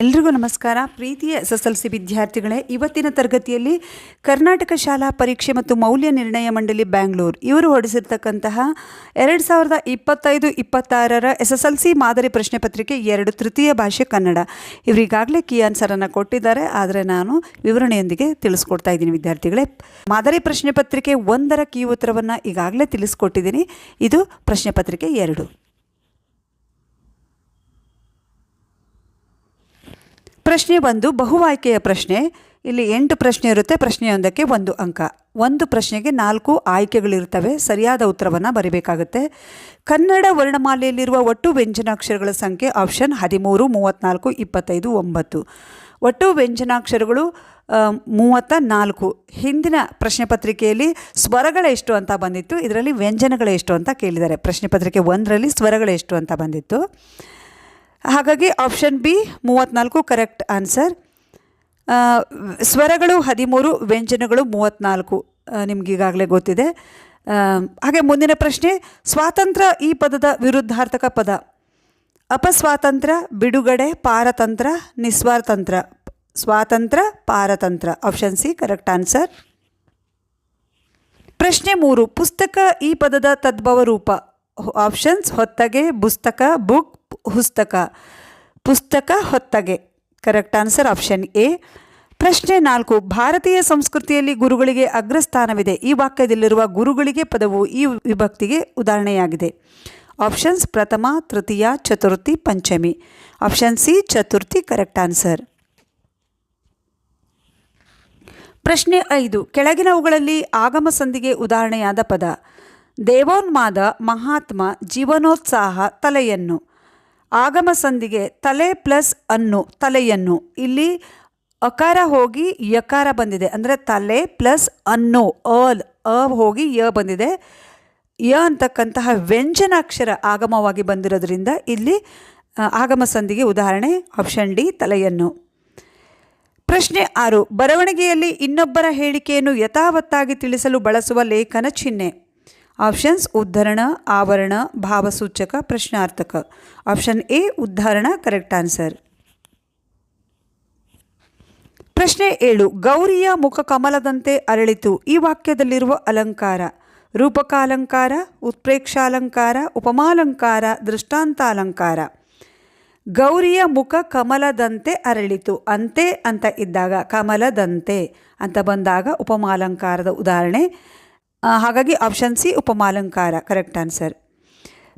ಎಲ್ರಿಗೂ ನಮಸ್ಕಾರ. ಪ್ರೀತಿಯ ಎಸ್ ಎಸ್ ಎಲ್ ಸಿ ವಿದ್ಯಾರ್ಥಿಗಳೇ, ಇವತ್ತಿನ ತರಗತಿಯಲ್ಲಿ ಕರ್ನಾಟಕ ಶಾಲಾ ಪರೀಕ್ಷೆ ಮತ್ತು ಮೌಲ್ಯ ನಿರ್ಣಯ ಮಂಡಳಿ ಬ್ಯಾಂಗ್ಳೂರು. ಇವರು ಹೊರಡಿಸಿರ್ತಕ್ಕಂತಹ ಎರಡು ಸಾವಿರದ ಇಪ್ಪತ್ತೈದು, ಇಪ್ಪತ್ತಾರರ ಎಸ್ ಎಸ್ ಎಲ್ ಸಿ ಮಾದರಿ ಪ್ರಶ್ನೆ ಪತ್ರಿಕೆ ಎರಡು ತೃತೀಯ ಭಾಷೆ ಕನ್ನಡ. ಇವರಿಗಾಗಲೇ ಕೀ ಆನ್ಸರನ್ನು ಕೊಟ್ಟಿದ್ದಾರೆ. ಆದರೆ ನಾನು ವಿವರಣೆಯೊಂದಿಗೆ ತಿಳಿಸ್ಕೊಡ್ತಾ ಇದ್ದೀನಿ ವಿದ್ಯಾರ್ಥಿಗಳೇ. ಮಾದರಿ ಪ್ರಶ್ನೆ ಪತ್ರಿಕೆ ಒಂದರ ಕೀ ಉತ್ತರವನ್ನು ಈಗಾಗಲೇ ತಿಳಿಸ್ಕೊಟ್ಟಿದ್ದೀನಿ. ಇದು ಪ್ರಶ್ನೆ ಪತ್ರಿಕೆ ಎರಡು. ಪ್ರಶ್ನೆ ಒಂದು ಬಹು ಆಯ್ಕೆಯ ಪ್ರಶ್ನೆ. ಇಲ್ಲಿ ಎಂಟು ಪ್ರಶ್ನೆ ಇರುತ್ತೆ, ಪ್ರಶ್ನೆಯೊಂದಕ್ಕೆ ಒಂದು ಅಂಕ. ಒಂದು ಪ್ರಶ್ನೆಗೆ ನಾಲ್ಕು ಆಯ್ಕೆಗಳಿರ್ತವೆ ಸರಿಯಾದ ಉತ್ತರವನ್ನು ಬರೀಬೇಕಾಗುತ್ತೆ. ಕನ್ನಡ ವರ್ಣಮಾಲೆಯಲ್ಲಿರುವ ಒಟ್ಟು ವ್ಯಂಜನಾಕ್ಷರಗಳ ಸಂಖ್ಯೆ ಆಪ್ಷನ್ ಹದಿಮೂರು ಮೂವತ್ತ್ನಾಲ್ಕು ಇಪ್ಪತ್ತೈದು, ಒಂಬತ್ತು. ಒಟ್ಟು ವ್ಯಂಜನಾಕ್ಷರಗಳು ಮೂವತ್ತ ನಾಲ್ಕು. ಹಿಂದಿನ ಪ್ರಶ್ನೆ ಪತ್ರಿಕೆಯಲ್ಲಿ ಸ್ವರಗಳೆಷ್ಟು ಅಂತ ಬಂದಿತ್ತು, ಇದರಲ್ಲಿ ವ್ಯಂಜನಗಳೆಷ್ಟು ಅಂತ ಕೇಳಿದ್ದಾರೆ. ಪ್ರಶ್ನೆ ಪತ್ರಿಕೆ ಒಂದರಲ್ಲಿ ಸ್ವರಗಳೆಷ್ಟು ಅಂತ ಬಂದಿತ್ತು. ಹಾಗಾಗಿ ಆಪ್ಷನ್ ಬಿ ಮೂವತ್ತ್ನಾಲ್ಕು ಕರೆಕ್ಟ್ ಆನ್ಸರ್ ಸ್ವರಗಳು ಹದಿಮೂರು, ವ್ಯಂಜನಗಳು ಮೂವತ್ತ್ನಾಲ್ಕು ನಿಮಗೀಗಾಗಲೇ ಗೊತ್ತಿದೆ. ಹಾಗೆ ಮುಂದಿನ ಪ್ರಶ್ನೆ ಸ್ವಾತಂತ್ರ್ಯ ಈ ಪದದ ವಿರುದ್ಧಾರ್ಥಕ ಪದ. ಅಪಸ್ವಾತಂತ್ರ್ಯ ಬಿಡುಗಡೆ, ಪಾರತಂತ್ರ ನಿಸ್ವಾತಂತ್ರ ಸ್ವಾತಂತ್ರ್ಯ ಪಾರತಂತ್ರ. ಆಪ್ಷನ್ ಸಿ ಕರೆಕ್ಟ್ ಆನ್ಸರ್ ಪ್ರಶ್ನೆ ಮೂರು, ಪುಸ್ತಕ ಈ ಪದದ ತದ್ಭವ ರೂಪ ಆಪ್ಷನ್ಸ್ ಹೊತ್ತಗೆ ಪುಸ್ತಕ ಬುಕ್ ಪುಸ್ತಕ ಪುಸ್ತಕ ಹೊತ್ತಗೆ. ಕರೆಕ್ಟ್ ಆನ್ಸರ್ ಆಪ್ಷನ್ ಎ ಪ್ರಶ್ನೆ ನಾಲ್ಕು, ಭಾರತೀಯ ಸಂಸ್ಕೃತಿಯಲ್ಲಿ ಗುರುಗಳಿಗೆ ಅಗ್ರಸ್ಥಾನವಿದೆ. ಈ ವಾಕ್ಯದಲ್ಲಿರುವ ಗುರುಗಳಿಗೆ ಪದವು ಈ ವಿಭಕ್ತಿಗೆ ಉದಾಹರಣೆಯಾಗಿದೆ. ಆಪ್ಷನ್ಸ್ ಪ್ರಥಮ, ತೃತೀಯ, ಚತುರ್ಥಿ, ಪಂಚಮಿ. ಆಪ್ಷನ್ ಸಿ ಚತುರ್ಥಿ ಕರೆಕ್ಟ್ ಆನ್ಸರ್ ಪ್ರಶ್ನೆ ಐದು, ಕೆಳಗಿನವುಗಳಲ್ಲಿ ಆಗಮ ಸಂಧಿಗೆ ಉದಾಹರಣೆಯಾದ ಪದ. ದೇವೋನ್ಮಾದ ಮಹಾತ್ಮ ಜೀವನೋತ್ಸಾಹ ತಲೆಯನ್ನು. ಆಗಮ ಸಂಧಿಗೆ ತಲೆ ಪ್ಲಸ್ ಅನ್ನು, ತಲೆಯನ್ನು. ಇಲ್ಲಿ ಅಕಾರ ಹೋಗಿ ಯಕಾರ ಬಂದಿದೆ. ಅಂದರೆ ತಲೆ ಪ್ಲಸ್ ಅನ್ನು, ಅಲ್, ಅ ಹೋಗಿ ಯ ಬಂದಿದೆ. ಯ ಅಂತಕ್ಕಂತಹ ವ್ಯಂಜನಾಕ್ಷರ ಆಗಮವಾಗಿ ಬಂದಿರೋದ್ರಿಂದ ಇಲ್ಲಿ ಆಗಮ ಸಂಧಿಗೆ ಉದಾಹರಣೆ ಆಪ್ಷನ್ ಡಿ, ತಲೆಯನ್ನು. ಪ್ರಶ್ನೆ ಆರು, ಬರವಣಿಗೆಯಲ್ಲಿ ಇನ್ನೊಬ್ಬರ ಹೇಳಿಕೆಯನ್ನು ಯಥಾವತ್ತಾಗಿ ತಿಳಿಸಲು ಬಳಸುವ ಲೇಖನ ಚಿಹ್ನೆ. ಆಪ್ಷನ್ಸ್ ಉದ್ಧರಣ, ಆವರಣ, ಭಾವಸೂಚಕ, ಪ್ರಶ್ನಾರ್ಥಕ. ಆಪ್ಷನ್ ಎ ಉದ್ಧರಣ ಕರೆಕ್ಟ್ ಆನ್ಸರ್ ಪ್ರಶ್ನೆ ಏಳು, ಗೌರಿಯ ಮುಖ ಕಮಲದಂತೆ ಅರಳಿತು. ಈ ವಾಕ್ಯದಲ್ಲಿರುವ ಅಲಂಕಾರ, ರೂಪಕಾಲಂಕಾರ, ಉತ್ಪ್ರೇಕ್ಷಾಲಂಕಾರ, ಉಪಮಾಲಂಕಾರ, ದೃಷ್ಟಾಂತಾಲಂಕಾರ. ಗೌರಿಯ ಮುಖ ಕಮಲದಂತೆ ಅರಳಿತು. ಅಂತೆ ಅಂತ ಇದ್ದಾಗ, ಕಮಲದಂತೆ ಅಂತ ಬಂದಾಗ ಉಪಮಾಲಂಕಾರದ ಉದಾಹರಣೆ. ಹಾಗಾಗಿ ಆಪ್ಷನ್ ಸಿ ಉಪಮಾಲಂಕಾರ ಕರೆಕ್ಟ್ ಆನ್ಸರ್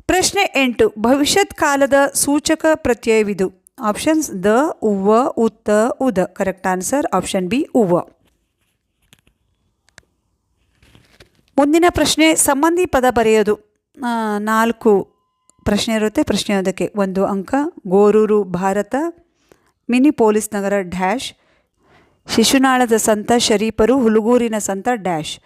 ಪ್ರಶ್ನೆ ಎಂಟು, ಭವಿಷ್ಯತ್ ಕಾಲದ ಸೂಚಕ ಪ್ರತ್ಯಯವಿದು. ಆಪ್ಷನ್ಸ್ ದ, ಉವ್ವ, ಉತ್ತ, ಉದ ಕರೆಕ್ಟ್ ಆನ್ಸರ್ ಆಪ್ಷನ್ ಬಿ ಉವ್ವ. ಮುಂದಿನ ಪ್ರಶ್ನೆ, ಸಂಬಂಧಿ ಪದ ಬರೆಯೋದು. ನಾಲ್ಕು ಪ್ರಶ್ನೆ ಇರುತ್ತೆ, ಪ್ರಶ್ನೆ ಅದಕ್ಕೆ ಒಂದು ಅಂಕ, ಗೋರೂರು, ಭಾರತ, ಮಿನಿ ಪೊಲೀಸ್ ನಗರ, ಡ್ಯಾಶ್. ಶಿಶುನಾಳದ ಸಂತ ಶರೀಫರು ಹುಲಗೂರಿನ ಸಂತ, ಡ್ಯಾಶ್.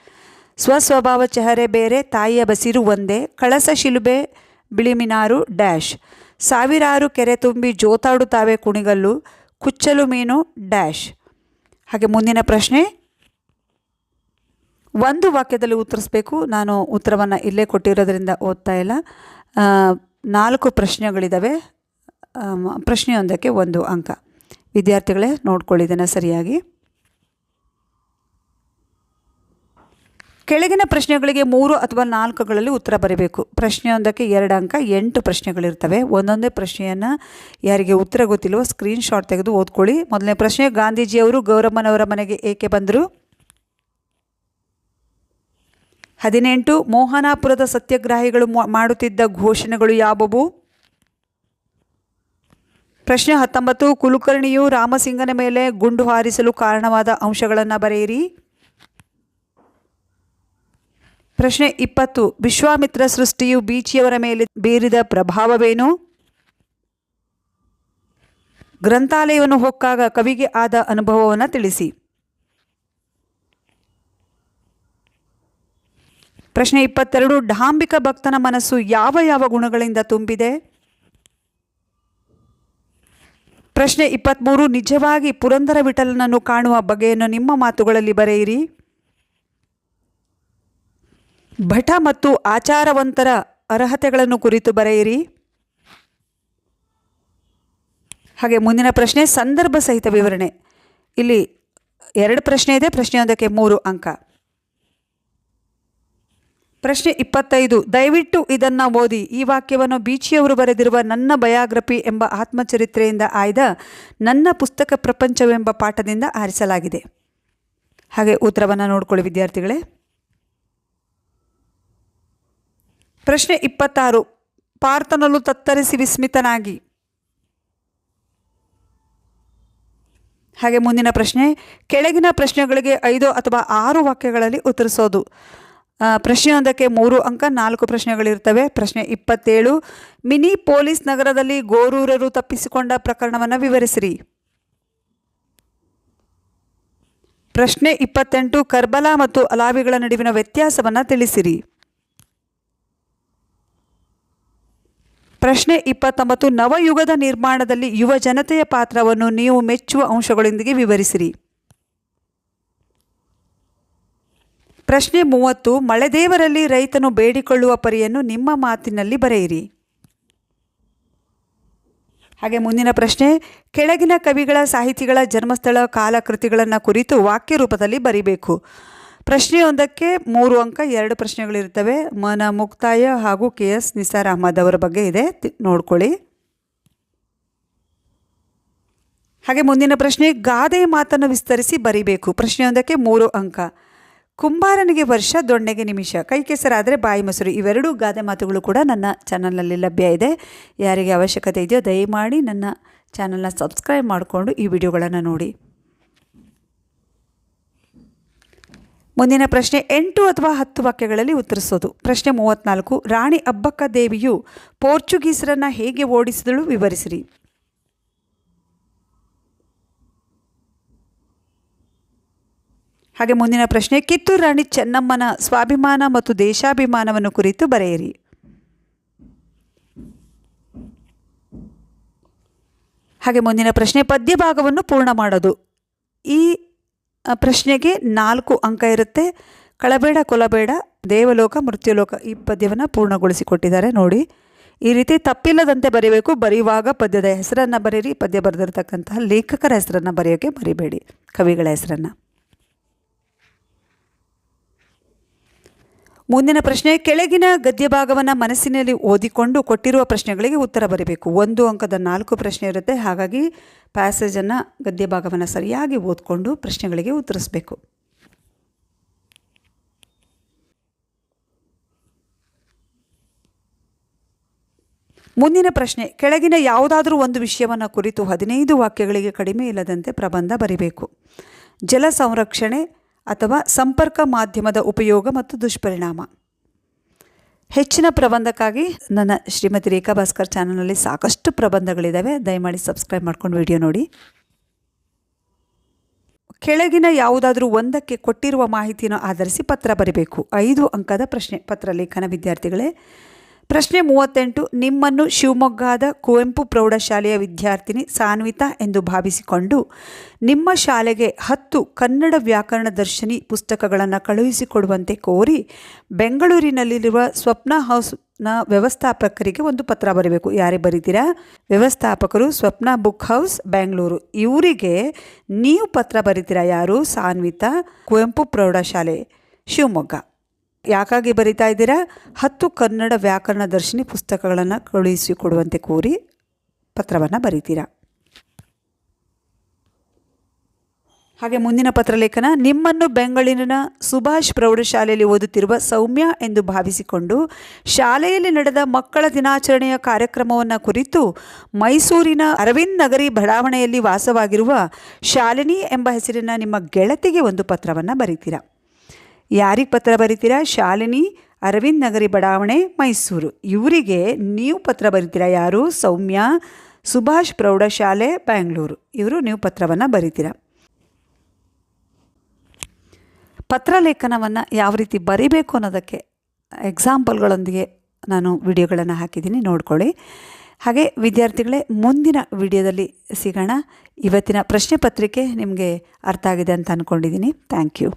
ಸ್ವಸ್ವಭಾವ ಚೆಹರೆ ಬೇರೆ, ತಾಯಿಯ ಬಸಿರು ಒಂದೇ, ಕಳಸ ಶಿಲುಬೆ, ಬಿಳಿಮಿನಾರು ಡ್ಯಾಶ್. ಸಾವಿರಾರು ಕೆರೆ ತುಂಬಿ ಜೋತಾಡುತ್ತಾವೆ ಕುಣಿಗಲ್ಲು, ಕುಚ್ಚಲು ಮೀನು ಡ್ಯಾಶ್. ಹಾಗೆ ಮುಂದಿನ ಪ್ರಶ್ನೆ. ಒಂದು ವಾಕ್ಯದಲ್ಲಿ ಉತ್ತರಿಸಬೇಕು. ನಾನು ಉತ್ತರವನ್ನು ಇಲ್ಲೇ ಕೊಟ್ಟಿರೋದ್ರಿಂದ ಓದ್ತಾ ಇಲ್ಲ. ನಾಲ್ಕು ಪ್ರಶ್ನೆಗಳಿದ್ದಾವೆ ಪ್ರಶ್ನೆಯೊಂದಕ್ಕೆ ಒಂದು ಅಂಕ. ವಿದ್ಯಾರ್ಥಿಗಳೇ ನೋಡ್ಕೊಳ್ಳಿದ್ದೇನೆ ಸರಿಯಾಗಿ. ಕೆಳಗಿನ ಪ್ರಶ್ನೆಗಳಿಗೆ ಮೂರು ಅಥವಾ ನಾಲ್ಕುಗಳಲ್ಲಿ ಉತ್ತರ ಬರೀಬೇಕು. ಪ್ರಶ್ನೆಯೊಂದಕ್ಕೆ ಎರಡು ಅಂಕ, ಎಂಟು ಪ್ರಶ್ನೆಗಳಿರ್ತವೆ. ಒಂದೊಂದೇ ಪ್ರಶ್ನೆಯನ್ನು ಯಾರಿಗೆ ಉತ್ತರ ಗೊತ್ತಿಲ್ವೋ ಸ್ಕ್ರೀನ್ಶಾಟ್ ತೆಗೆದು ಓದ್ಕೊಳ್ಳಿ. ಮೊದಲನೇ ಪ್ರಶ್ನೆ, ಗಾಂಧೀಜಿಯವರು ಗೌರಮ್ಮನವರ ಮನೆಗೆ ಏಕೆ ಬಂದರು? ಹದಿನೆಂಟು, ಮೋಹನಾಪುರದ ಸತ್ಯಾಗ್ರಹಿಗಳು ಮಾಡುತ್ತಿದ್ದ ಘೋಷಣೆಗಳು ಯಾವುವು? ಪ್ರಶ್ನೆ ಹತ್ತೊಂಬತ್ತು, ಕುಲಕರ್ಣಿಯು ರಾಮಸಿಂಗನ ಮೇಲೆ ಗುಂಡು ಹಾರಿಸಲು ಕಾರಣವಾದ ಅಂಶಗಳನ್ನು ಬರೆಯಿರಿ. ಪ್ರಶ್ನೆ ಇಪ್ಪತ್ತು. ವಿಶ್ವಾಮಿತ್ರ ಸೃಷ್ಟಿಯು ಬೀಚಿಯವರ ಮೇಲೆ ಬೀರಿದ ಪ್ರಭಾವವೇನು? ಗ್ರಂಥಾಲಯವನ್ನು ಹೊಕ್ಕಾಗ ಕವಿಗೆ ಆದ ಅನುಭವವನ್ನು ತಿಳಿಸಿ. ಪ್ರಶ್ನೆ ಇಪ್ಪತ್ತೆರಡು. ಡಾಂಬಿಕ ಭಕ್ತನ ಮನಸ್ಸು ಯಾವ ಯಾವ ಗುಣಗಳಿಂದ ತುಂಬಿದೆ? ಪ್ರಶ್ನೆ ಇಪ್ಪತ್ತ್ಮೂರು ನಿಜವಾಗಿ ಪುರಂದರ ವಿಠಲನನ್ನು ಕಾಣುವ ಬಗೆಯನ್ನು ನಿಮ್ಮ ಮಾತುಗಳಲ್ಲಿ ಬರೆಯಿರಿ. ಭಟ ಮತ್ತು ಆಚಾರವಂತರ ಅರ್ಹತೆಗಳನ್ನು ಕುರಿತು ಬರೆಯಿರಿ. ಹಾಗೆ ಮುಂದಿನ ಪ್ರಶ್ನೆ, ಸಂದರ್ಭ ಸಹಿತ ವಿವರಣೆ. ಇಲ್ಲಿ ಎರಡು ಪ್ರಶ್ನೆ ಇದೆ ಪ್ರಶ್ನೆಯೊಂದಕ್ಕೆ ಮೂರು ಅಂಕ. ಪ್ರಶ್ನೆ ಇಪ್ಪತ್ತೈದು, ದಯವಿಟ್ಟು ಇದನ್ನು ಓದಿ. ಈ ವಾಕ್ಯವನ್ನು ಬೀಚಿಯವರು ಬರೆದಿರುವ ನನ್ನ ಬಯೋಗ್ರಫಿ ಎಂಬ ಆತ್ಮಚರಿತ್ರೆಯಿಂದ ಆಯ್ದ ನನ್ನ ಪುಸ್ತಕ ಪ್ರಪಂಚವೆಂಬ ಪಾಠದಿಂದ ಆರಿಸಲಾಗಿದೆ. ಹಾಗೆ ಉತ್ತರವನ್ನು ನೋಡಿಕೊಳ್ಳಿ ವಿದ್ಯಾರ್ಥಿಗಳೇ. ಪ್ರಶ್ನೆ ಇಪ್ಪತ್ತಾರು. ಪಾರ್ಥನಲು ತತ್ತರಿಸಿ ವಿಸ್ಮಿತನಾಗಿ. ಹಾಗೆ ಮುಂದಿನ ಪ್ರಶ್ನೆ, ಕೆಳಗಿನ ಪ್ರಶ್ನೆಗಳಿಗೆ ಐದು ಅಥವಾ ಆರು ವಾಕ್ಯಗಳಲ್ಲಿ ಉತ್ತರಿಸೋದು. ಪ್ರಶ್ನೆಯೊಂದಕ್ಕೆ ಮೂರು ಅಂಕ, ನಾಲ್ಕು ಪ್ರಶ್ನೆಗಳಿರ್ತವೆ. ಪ್ರಶ್ನೆ ಇಪ್ಪತ್ತೇಳು, ಮಿನಿ ಪೊಲೀಸ್ ನಗರದಲ್ಲಿ ಗೋರೂರರು ತಪ್ಪಿಸಿಕೊಂಡ ಪ್ರಕರಣವನ್ನು ವಿವರಿಸಿರಿ. ಪ್ರಶ್ನೆ ಇಪ್ಪತ್ತೆಂಟು, ಕರ್ಬಲಾ ಮತ್ತು ಅಲಾವಿಗಳ ನಡುವಿನ ವ್ಯತ್ಯಾಸವನ್ನು ತಿಳಿಸಿರಿ. ಪ್ರಶ್ನೆ ಇಪ್ಪತ್ತೊಂಬತ್ತು, ನವಯುಗದ ನಿರ್ಮಾಣದಲ್ಲಿ ಯುವ ಜನತೆಯ ಪಾತ್ರವನ್ನು ನೀವು ಮೆಚ್ಚುವ ಅಂಶಗಳೊಂದಿಗೆ ವಿವರಿಸಿರಿ. ಪ್ರಶ್ನೆ ಮೂವತ್ತು ಮಳೆದೇವರಲ್ಲಿ ರೈತನು ಬೇಡಿಕೊಳ್ಳುವ ಪರಿಯನ್ನು ನಿಮ್ಮ ಮಾತಿನಲ್ಲಿ ಬರೆಯಿರಿ. ಹಾಗೆ ಮುಂದಿನ ಪ್ರಶ್ನೆ, ಕೆಳಗಿನ ಕವಿಗಳ ಸಾಹಿತಿಗಳ ಜನ್ಮಸ್ಥಳ ಕಾಲಕೃತಿಗಳನ್ನು ಕುರಿತು ವಾಕ್ಯ ರೂಪದಲ್ಲಿ ಬರಿಬೇಕು. ಪ್ರಶ್ನೆಯೊಂದಕ್ಕೆ ಮೂರು ಅಂಕ, ಎರಡು ಪ್ರಶ್ನೆಗಳಿರ್ತವೆ ಮನ ಮುಕ್ತಾಯ ಹಾಗೂ ಕೆ ಎಸ್ ನಿಸಾರ್ ಅಹಮದ್ ಅವರ ಬಗ್ಗೆ ಇದೆ. ನೋಡ್ಕೊಳ್ಳಿ. ಹಾಗೆ ಮುಂದಿನ ಪ್ರಶ್ನೆ, ಗಾದೆ ಮಾತನ್ನು ವಿಸ್ತರಿಸಿ ಬರಿಬೇಕು. ಪ್ರಶ್ನೆಯೊಂದಕ್ಕೆ ಮೂರು ಅಂಕ. ಕುಂಬಾರನಿಗೆ ವರ್ಷ, ದೊಣ್ಣೆಗೆ ನಿಮಿಷ. ಕೈ ಕೆಸರಾದರೆ ಬಾಯಿ ಮೊಸರು. ಇವೆರಡೂ ಗಾದೆ ಮಾತುಗಳು ಕೂಡ ನನ್ನ ಚಾನಲ್ನಲ್ಲಿ ಲಭ್ಯ ಇದೆ. ಯಾರಿಗೆ ಅವಶ್ಯಕತೆ ಇದೆಯೋ ದಯಮಾಡಿ ನನ್ನ ಚಾನಲ್ನ ಸಬ್ಸ್ಕ್ರೈಬ್ ಮಾಡಿಕೊಂಡು ಈ ವಿಡಿಯೋಗಳನ್ನು ನೋಡಿ. ಮುಂದಿನ ಪ್ರಶ್ನೆ ಎಂಟು ಅಥವಾ ಹತ್ತು ವಾಕ್ಯಗಳಲ್ಲಿ ಉತ್ತರಿಸೋದು. ಪ್ರಶ್ನೆ ಮೂವತ್ತ್ನಾಲ್ಕು ರಾಣಿ ಅಬ್ಬಕ್ಕ ದೇವಿಯು ಪೋರ್ಚುಗೀಸರನ್ನು ಹೇಗೆ ಓಡಿಸಿದಳು ವಿವರಿಸಿರಿ. ಹಾಗೆ ಮುಂದಿನ ಪ್ರಶ್ನೆ, ಕಿತ್ತೂರು ರಾಣಿ ಚೆನ್ನಮ್ಮನ ಸ್ವಾಭಿಮಾನ ಮತ್ತು ದೇಶಾಭಿಮಾನವನ್ನು ಕುರಿತು ಬರೆಯಿರಿ. ಹಾಗೆ ಮುಂದಿನ ಪ್ರಶ್ನೆ ಪದ್ಯ ಭಾಗವನ್ನು ಪೂರ್ಣ ಮಾಡೋದು. ಈ ಪ್ರಶ್ನೆಗೆ ನಾಲ್ಕು ಅಂಕ ಇರುತ್ತೆ. ಕಳಬೇಡ, ಕೊಲಬೇಡ, ದೇವಲೋಕ, ಮೃತ್ಯುಲೋಕ ಈ ಪದ್ಯವನ್ನು ಪೂರ್ಣಗೊಳಿಸಿಕೊಟ್ಟಿದ್ದಾರೆ. ನೋಡಿ, ಈ ರೀತಿ ತಪ್ಪಿಲ್ಲದಂತೆ ಬರೀಬೇಕು, ಬರೆಯುವಾಗ ಪದ್ಯದ ಹೆಸರನ್ನು ಬರೀರಿ. ಪದ್ಯ ಬರೆದಿರತಕ್ಕಂತಹ ಲೇಖಕರ ಹೆಸರನ್ನು ಬರೆಯೋಕ್ಕೆ ಬರಿಬೇಡಿ ಕವಿಗಳ ಹೆಸರನ್ನು. ಮುಂದಿನ ಪ್ರಶ್ನೆ, ಕೆಳಗಿನ ಗದ್ಯ ಭಾಗವನ್ನು ಮನಸ್ಸಿನಲ್ಲಿ ಓದಿಕೊಂಡು ಕೊಟ್ಟಿರುವ ಪ್ರಶ್ನೆಗಳಿಗೆ ಉತ್ತರ ಬರೀಬೇಕು. ಒಂದು ಅಂಕದ ನಾಲ್ಕು ಪ್ರಶ್ನೆ ಇರುತ್ತೆ. ಹಾಗಾಗಿ ಪ್ಯಾಸೇಜನ್ನು ಗದ್ಯ ಭಾಗವನ್ನು ಸರಿಯಾಗಿ ಓದಿಕೊಂಡು ಪ್ರಶ್ನೆಗಳಿಗೆ ಉತ್ತರಿಸಬೇಕು. ಮುಂದಿನ ಪ್ರಶ್ನೆ, ಕೆಳಗಿನ ಯಾವುದಾದರೂ ಒಂದು ವಿಷಯವನ್ನು ಕುರಿತು ಹದಿನೈದು ವಾಕ್ಯಗಳಿಗೆ ಕಡಿಮೆ ಇಲ್ಲದಂತೆ ಪ್ರಬಂಧ ಬರಿಬೇಕು. ಜಲ ಸಂರಕ್ಷಣೆ ಅಥವಾ ಸಂಪರ್ಕ ಮಾಧ್ಯಮದ ಉಪಯೋಗ ಮತ್ತು ದುಷ್ಪರಿಣಾಮ. ಹೆಚ್ಚಿನ ಪ್ರಬಂಧಕ್ಕಾಗಿ ನನ್ನ ಶ್ರೀಮತಿ ರೇಖಾ ಭಾಸ್ಕರ್ ಚಾನಲ್ನಲ್ಲಿ ಸಾಕಷ್ಟು ಪ್ರಬಂಧಗಳಿದ್ದಾವೆ ದಯಮಾಡಿ ಸಬ್ಸ್ಕ್ರೈಬ್ ಮಾಡ್ಕೊಂಡು ವಿಡಿಯೋ ನೋಡಿ. ಕೆಳಗಿನ ಯಾವುದಾದ್ರೂ ಒಂದಕ್ಕೆ ಕೊಟ್ಟಿರುವ ಮಾಹಿತಿಯನ್ನು ಆಧರಿಸಿ ಪತ್ರ ಬರೀಬೇಕು. ಐದು ಅಂಕದ ಪ್ರಶ್ನೆ, ಪತ್ರ ಲೇಖನ ವಿದ್ಯಾರ್ಥಿಗಳೇ ಪ್ರಶ್ನೆ ಮೂವತ್ತೆಂಟು, ನಿಮ್ಮನ್ನು ಶಿವಮೊಗ್ಗದ ಕುವೆಂಪು ಪ್ರೌಢಶಾಲೆಯ ವಿದ್ಯಾರ್ಥಿನಿ ಸಾನ್ವಿತಾ ಎಂದು ಭಾವಿಸಿಕೊಂಡು, ನಿಮ್ಮ ಶಾಲೆಗೆ ಹತ್ತು ಕನ್ನಡ ವ್ಯಾಕರಣ ದರ್ಶಿನಿ ಪುಸ್ತಕಗಳನ್ನು ಕಳುಹಿಸಿಕೊಡುವಂತೆ ಕೋರಿ ಬೆಂಗಳೂರಿನಲ್ಲಿರುವ ಸ್ವಪ್ನ ಹೌಸ್ನ ವ್ಯವಸ್ಥಾಪಕರಿಗೆ ಒಂದು ಪತ್ರ ಬರೀಬೇಕು ಯಾರೇ ಬರೀತೀರಾ? ವ್ಯವಸ್ಥಾಪಕರು ಸ್ವಪ್ನ ಬುಕ್ ಹೌಸ್, ಬೆಂಗಳೂರು. ಇವರಿಗೆ ನೀವು ಪತ್ರ ಬರೀತೀರಾ ಯಾರು? ಸಾನ್ವಿತಾ, ಕುವೆಂಪು ಪ್ರೌಢಶಾಲೆ, ಶಿವಮೊಗ್ಗ. ಯಾಕಾಗಿ ಬರಿತಾ ಇದ್ದೀರಾ? ಹತ್ತು ಕನ್ನಡ ವ್ಯಾಕರಣ ದರ್ಶಿನಿ ಪುಸ್ತಕಗಳನ್ನು ಕಳುಹಿಸಿಕೊಡುವಂತೆ ಕೋರಿ ಪತ್ರವನ್ನು ಬರೀತೀರಾ? ಹಾಗೆ ಮುಂದಿನ ಪತ್ರಲೇಖನ, ನಿಮ್ಮನ್ನು ಬೆಂಗಳೂರಿನ ಸುಭಾಷ್ ಪ್ರೌಢಶಾಲೆಯಲ್ಲಿ ಓದುತ್ತಿರುವ ಸೌಮ್ಯ ಎಂದು ಭಾವಿಸಿಕೊಂಡು ಶಾಲೆಯಲ್ಲಿ ನಡೆದ ಮಕ್ಕಳ ದಿನಾಚರಣೆಯ ಕಾರ್ಯಕ್ರಮವನ್ನು ಕುರಿತು ಮೈಸೂರಿನ ಅರವಿಂದ್ ನಗರಿ ಬಡಾವಣೆಯಲ್ಲಿ ವಾಸವಾಗಿರುವ ಶಾಲಿನಿ ಎಂಬ ಹೆಸರಿನ ನಿಮ್ಮ ಗೆಳತಿಗೆ ಒಂದು ಪತ್ರವನ್ನು ಬರೀತೀರಾ? ಯಾರಿಗೆ ಪತ್ರ ಬರೀತೀರಾ? ಶಾಲಿನಿ, ಅರವಿಂದ್ ನಗರಿ ಬಡಾವಣೆ, ಮೈಸೂರು. ಇವರಿಗೆ ನೀವು ಪತ್ರ ಬರೀತೀರಾ ಯಾರು? ಸೌಮ್ಯ, ಸುಭಾಷ್ ಪ್ರೌಢಶಾಲೆ, ಬ್ಯಾಂಗ್ಳೂರು. ಇವರು ನೀವು ಪತ್ರವನ್ನು ಬರೀತೀರಾ? ಪತ್ರಲೇಖನವನ್ನು ಯಾವ ರೀತಿ ಬರಿಬೇಕು ಅನ್ನೋದಕ್ಕೆ ಎಕ್ಸಾಂಪಲ್ಗಳೊಂದಿಗೆ ನಾನು ವಿಡಿಯೋಗಳನ್ನು ಹಾಕಿದ್ದೀನಿ, ನೋಡ್ಕೊಳ್ಳಿ. ಹಾಗೆ ವಿದ್ಯಾರ್ಥಿಗಳೇ, ಮುಂದಿನ ವಿಡಿಯೋದಲ್ಲಿ ಸಿಗೋಣ. ಇವತ್ತಿನ ಪ್ರಶ್ನೆ ಪತ್ರಿಕೆ ನಿಮಗೆ ಅರ್ಥ ಆಗಿದೆ ಅಂತ ಅಂದ್ಕೊಂಡಿದ್ದೀನಿ ಥ್ಯಾಂಕ್ ಯು.